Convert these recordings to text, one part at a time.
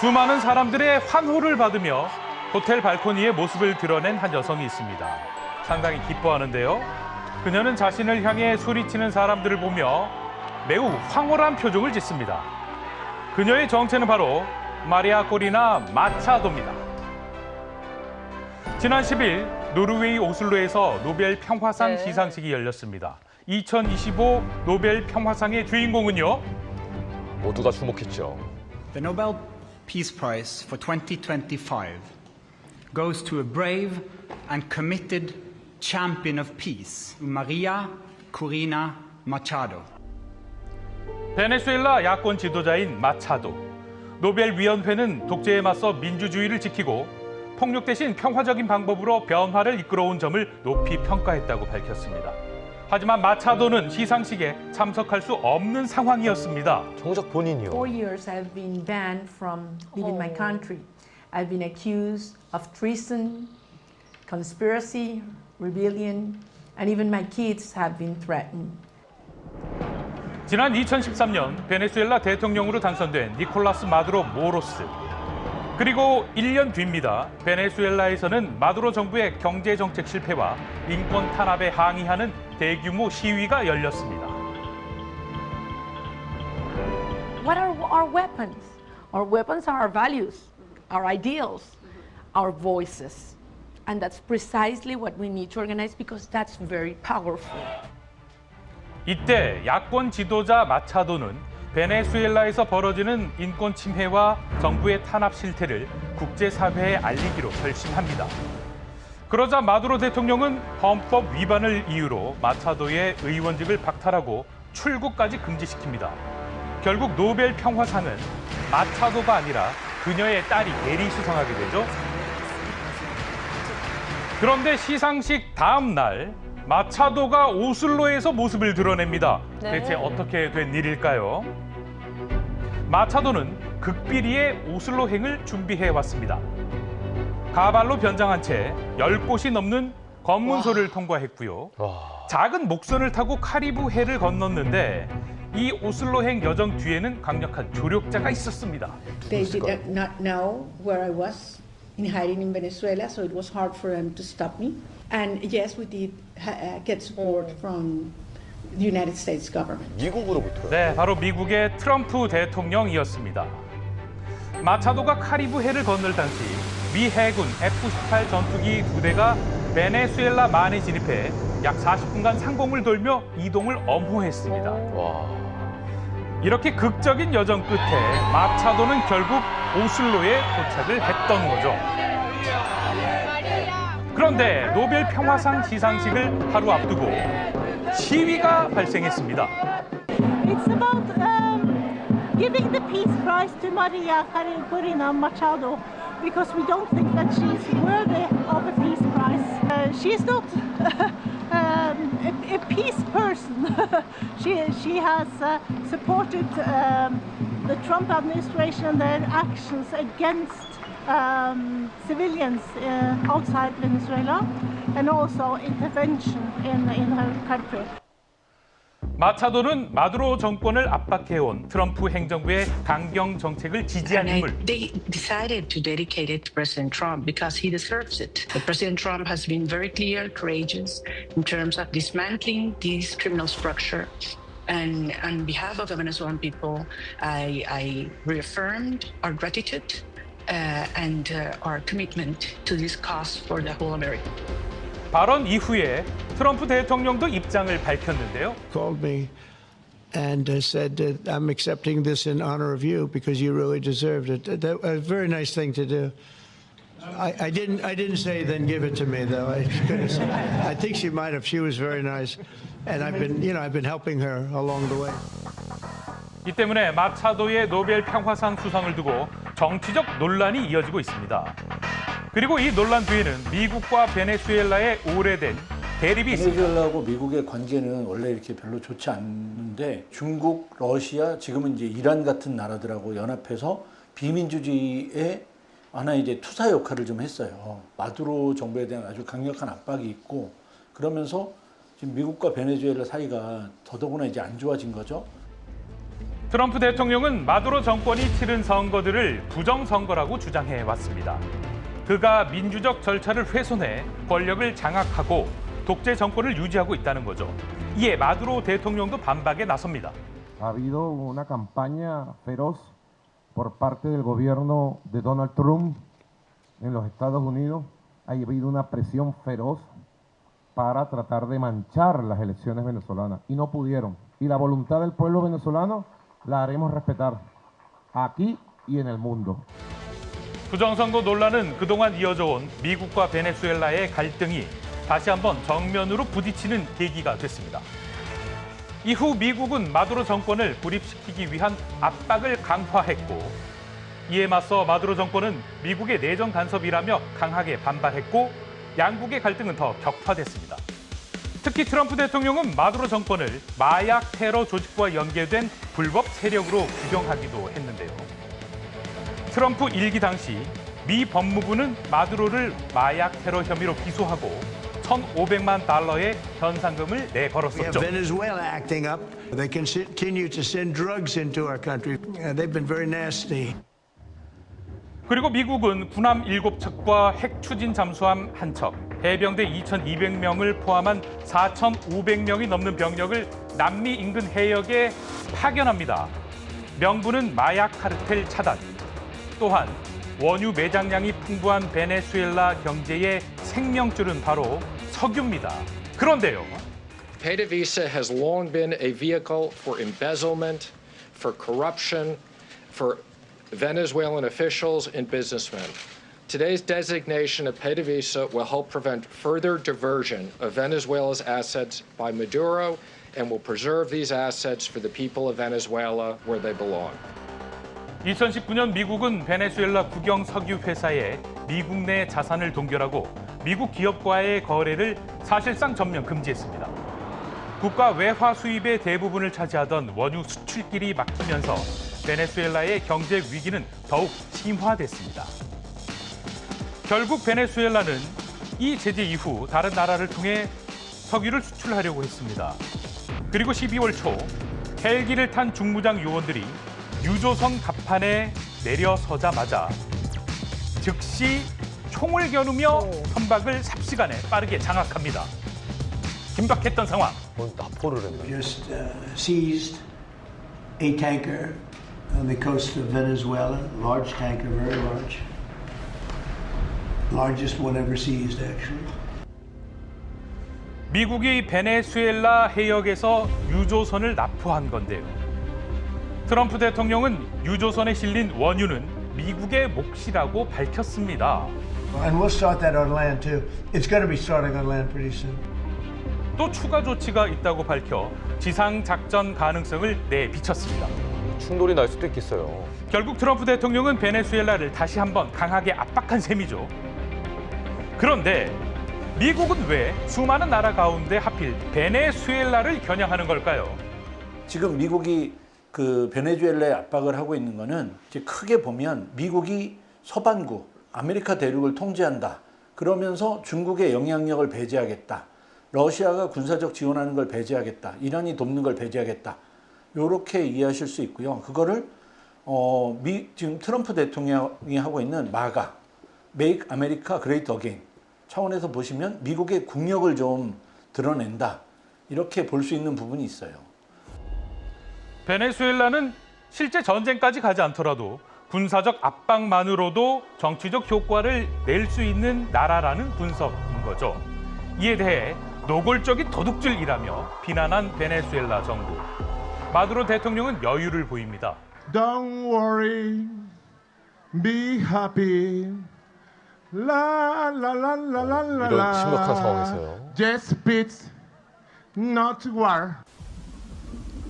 수많은 사람들의 환호를 받으며 호텔 발코니에 모습을 드러낸 한 여성이 있습니다. 상당히 기뻐하는데요. 그녀는 자신을 향해 소리치는 사람들을 보며 매우 황홀한 표정을 짓습니다. 그녀의 정체는 바로 마리아 꼬리나 마차도입니다. 지난 10일 노르웨이 오슬로에서 노벨 평화상 네. 시상식이 열렸습니다. 2025 노벨 평화상의 주인공은요. 모두가 주목했죠. The Nobel Peace Prize for 2025 goes to a brave and committed champion of peace, Maria Corina Machado. 베네수엘라 야권 지도자인 마차도. 노벨 위원회는 독재에 맞서 민주주의를 지키고 폭력 대신 평화적인 방법으로 변화를 이끌어온 점을 높이 평가했다고 밝혔습니다. 하지만 마차도는 시상식에 참석할 수 없는 상황이었습니다. 정작 본인이요. Four years I've been banned from leaving my country. I've been accused of treason, conspiracy, rebellion, and even my kids have been threatened. 지난 2013년 베네수엘라 대통령으로 당선된 니콜라스 마두로 모로스. 그리고 1년 뒤입니다. 베네수엘라에서는 마두로 정부의 경제 정책 실패와 인권 탄압에 항의하는 대규모 시위가 열렸습니다. What are our weapons? Our weapons are our values, our ideals, our voices. And that's precisely what we need to organize because that's very powerful. 이때 야권 지도자 마차도는 베네수엘라에서 벌어지는 인권 침해와 정부의 탄압 실태를 국제사회에 알리기로 결심합니다. 그러자 마두로 대통령은 헌법 위반을 이유로 마차도의 의원직을 박탈하고 출국까지 금지시킵니다. 결국 노벨 평화상은 마차도가 아니라 그녀의 딸이 예리 수상하게 되죠. 그런데 시상식 다음 날 마차도가 오슬로에서 모습을 드러냅니다. 네. 대체 어떻게 된 일일까요? 마차도는 극비리의 오슬로행을 준비해 왔습니다. 가발로 변장한 채 10곳이 넘는 검문소를 통과했고요. 와, 작은 목선을 타고 카리브해를 건넜는데 이 오슬로행 여정 뒤에는 강력한 조력자가 있었습니다. They did not- know where I was in hiding in Venezuela, so it was hard for them to stop me. And yes, we did uh, get support from the United States government. 미국으로부터요. 네, 바로 미국의 트럼프 대통령이었습니다. 마차도가 카리브 해를 건널 당시 미 해군 F-18 전투기 두 대가 베네수엘라 만에 진입해 약 40분간 상공을 돌며 이동을 엄호했습니다. 와, 이렇게 극적인 여정 끝에 마차도는 결국 오슬로에 도착을 했던 거죠. 그런데 노벨 평화상 시상식을 하루 앞두고 시위가 발생했습니다. It's about um, giving the Peace Prize to Maria Corina Machado because we don't think that she's worthy of a Peace Prize. Uh, she's not um, a, a peace person. she, she has uh, supported um, the Trump administration and their actions against um, civilians uh, outside Venezuela and also intervention in, in her country. 마차도는 마두로 정권을 압박해온 트럼프 행정부의 강경 정책을 지지한 And I, 인물. they decided to dedicate it to President Trump because he deserves it. But President Trump has been very clear, courageous in terms of dismantling this criminal structure. And on behalf of the Venezuelan people, I, I reaffirmed our gratitude uh, and uh, our commitment to this cause for the whole America. 발언 이후에 트럼프 대통령도 입장을 밝혔는데요. called me and uh, said that I'm accepting this in honor of you because you really deserved it. That, that- a very nice thing to do. I, I didn't. I didn't say then give it to me though. I, couldn't say- I think she might have. She was very nice, and I've been, you know, I've been helping her along the way. 이 때문에 마차도의 노벨 평화상 수상을 두고 정치적 논란이 이어지고 있습니다. 그리고 이 논란 뒤에는 미국과 베네수엘라의 오래된 대립이 있습니다. 베네수엘라하고 미국의 관계는 원래 이렇게 별로 좋지 않는데 중국, 러시아, 지금은 이제 이란 같은 나라들하고 연합해서 비민주주의의 하나 이제 투사 역할을 좀 했어요. 마두로 정부에 대한 아주 강력한 압박이 있고 그러면서 지금 미국과 베네수엘라 사이가 더더구나 이제 안 좋아진 거죠. 트럼프 대통령은 마두로 정권이 치른 선거들을 부정선거라고 주장해 왔습니다. 그가 민주적 절차를 훼손해 권력을 장악하고 독재 정권을 유지하고 있다는 거죠. 이에 마두로 대통령도 반박에 나섭니다. La haremos respetar aquí y en el mundo. 부정선거 논란은 그동안 이어져 온 미국과 베네수엘라의 갈등이 다시 한번 정면으로 부딪히는 계기가 됐습니다. 이후 미국은 마두로 정권을 고립시키기 위한 압박을 강화했고 이에 맞서 마두로 정권은 미국의 내정 간섭이라며 강하게 반발했고 양국의 갈등은 더 격화됐습니다. 특히 트럼프 대통령은 마두로 정권을 마약 테러 조직과 연계된 불법 세력으로 규정하기도 했는데요. 트럼프 일기 당시 미 법무부는 마두로를 마약 테러 혐의로 기소하고 1,500만 달러의 현상금을 내걸었었죠. Venezuela acting up. They continue to send drugs into our country. They've been very nasty. 그리고 미국은 군함 7척과 핵 추진 잠수함 1척, 해병대 2,200명을 포함한 4,500명이 넘는 병력을 남미 인근 해역에 파견합니다. 명분은 마약 카르텔 차단. 또한 원유 매장량이 풍부한 베네수엘라 경제의 생명줄은 바로 석유입니다. 그런데요. PDVSA has long been a vehicle for embezzlement, for corruption, for Venezuelan officials and businessmen. Today's designation of PDVSA will help prevent further diversion of Venezuela's assets by Maduro and will preserve these assets for the people of Venezuela where they belong. 2019년 미국은 베네수엘라 국영 석유 회사에 미국 내 자산을 동결하고 미국 기업과의 거래를 사실상 전면 금지했습니다. 국가 외화 수입의 대부분을 차지하던 원유 수출길이 막히면서 베네수엘라의 경제 위기는 더욱 심화됐습니다. 결국 베네수엘라는 이 제재 이후 다른 나라를 통해 석유를 수출하려고 했습니다. 그리고 12월 초 헬기를 탄 중무장 요원들이 유조선 갑판에 내려서자마자 즉시 총을 겨누며 선박을 삽시간에 빠르게 장악합니다. 긴박했던 상황. 오늘 납포를 했네. Just uh, seized a tanker on the coast of Venezuela, large tanker, very large. Largest one ever seized, actually. 미국이 베네수엘라 해역에서 유조선을 납포한 건데요. 트럼프 대통령은 유조선에 실린 원유는 미국의 몫이라고 밝혔습니다. And we'll start that on land too. It's going to be starting on land pretty soon. 또 추가 조치가 있다고 밝혀 지상 작전 가능성을 내비쳤습니다. 충돌이 날 수도 있겠어요. 결국 트럼프 대통령은 베네수엘라를 다시 한번 강하게 압박한 셈이죠. 그런데 미국은 왜 수많은 나라 가운데 하필 베네수엘라를 겨냥하는 걸까요? 지금 미국이 그 베네수엘라에 압박을 하고 있는 거는 이제 크게 보면 미국이 서반구 아메리카 대륙을 통제한다. 그러면서 중국의 영향력을 배제하겠다. 러시아가 군사적 지원하는 걸 배제하겠다. 이란이 돕는 걸 배제하겠다. 요렇게 이해하실 수 있고요. 그거를 어, 미, 지금 트럼프 대통령이 하고 있는 마가 Make America Great Again 차원에서 보시면 미국의 국력을 좀 드러낸다. 이렇게 볼 수 있는 부분이 있어요. 베네수엘라는 실제 전쟁까지 가지 않더라도 군사적 압박만으로도 정치적 효과를 낼 수 있는 나라라는 분석인 거죠. 이에 대해 노골적인 도둑질이라며 비난한 베네수엘라 정부. 마두로 대통령은 여유를 보입니다. Don't worry, be happy. La la 이런. 심각한 상황에서요. Just peace, not war.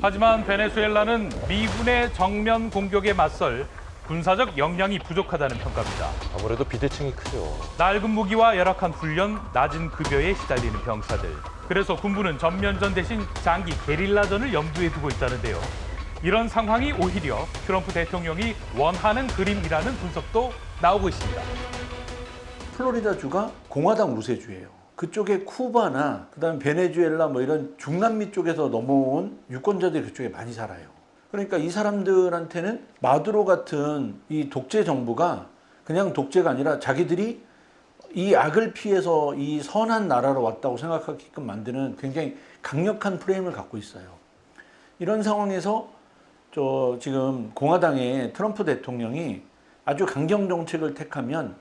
하지만 베네수엘라는 미군의 정면 공격에 맞설 군사적 역량이 부족하다는 평가입니다. 아무래도 비대칭이 크죠. 낡은 무기와 열악한 훈련, 낮은 급여에 시달리는 병사들. 그래서 군부는 전면전 대신 장기 게릴라전을 염두에 두고 있다는데요. 이런 상황이 오히려 트럼프 대통령이 원하는 그림이라는 분석도 나오고 있습니다. 플로리다주가 공화당 우세주예요. 그쪽에 쿠바나 그다음에 베네수엘라 뭐 이런 중남미 쪽에서 넘어온 유권자들이 그쪽에 많이 살아요. 그러니까 이 사람들한테는 마두로 같은 이 독재 정부가 그냥 독재가 아니라 자기들이 이 악을 피해서 이 선한 나라로 왔다고 생각하게끔 만드는 굉장히 강력한 프레임을 갖고 있어요. 이런 상황에서 저 지금 공화당의 트럼프 대통령이 아주 강경 정책을 택하면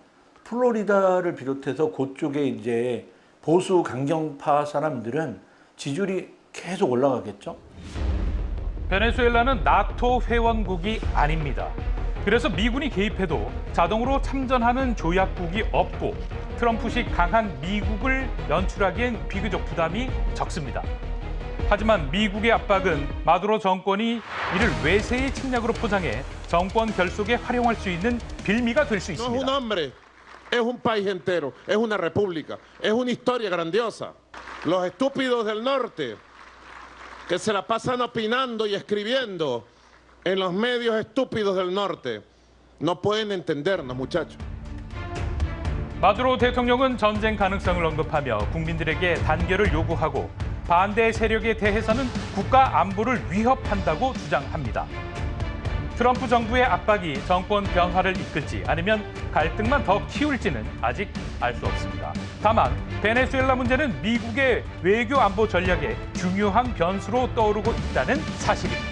플로리다를 비롯해서 그쪽에 이제 보수 강경파 사람들은 지지율이 계속 올라가겠죠. 베네수엘라는 나토 회원국이 아닙니다. 그래서 미군이 개입해도 자동으로 참전하는 조약국이 없고 트럼프식 강한 미국을 연출하기엔 비교적 부담이 적습니다. 하지만 미국의 압박은 마두로 정권이 이를 외세의 침략으로 포장해 정권 결속에 활용할 수 있는 빌미가 될 수 있습니다. Es un país entero, es una república, es una historia grandiosa. Los estúpidos del norte que se la pasan opinando y escribiendo en los medios estúpidos del norte no pueden entendernos, muchachos. 마두로 대통령은 전쟁 가능성을 언급하며 국민들에게 단결을 요구하고 반대 세력에 대해서는 국가 안보를 위협한다고 주장합니다. 트럼프 정부의 압박이 정권 변화를 이끌지 아니면 갈등만 더 키울지는 아직 알 수 없습니다. 다만 베네수엘라 문제는 미국의 외교 안보 전략의 중요한 변수로 떠오르고 있다는 사실입니다.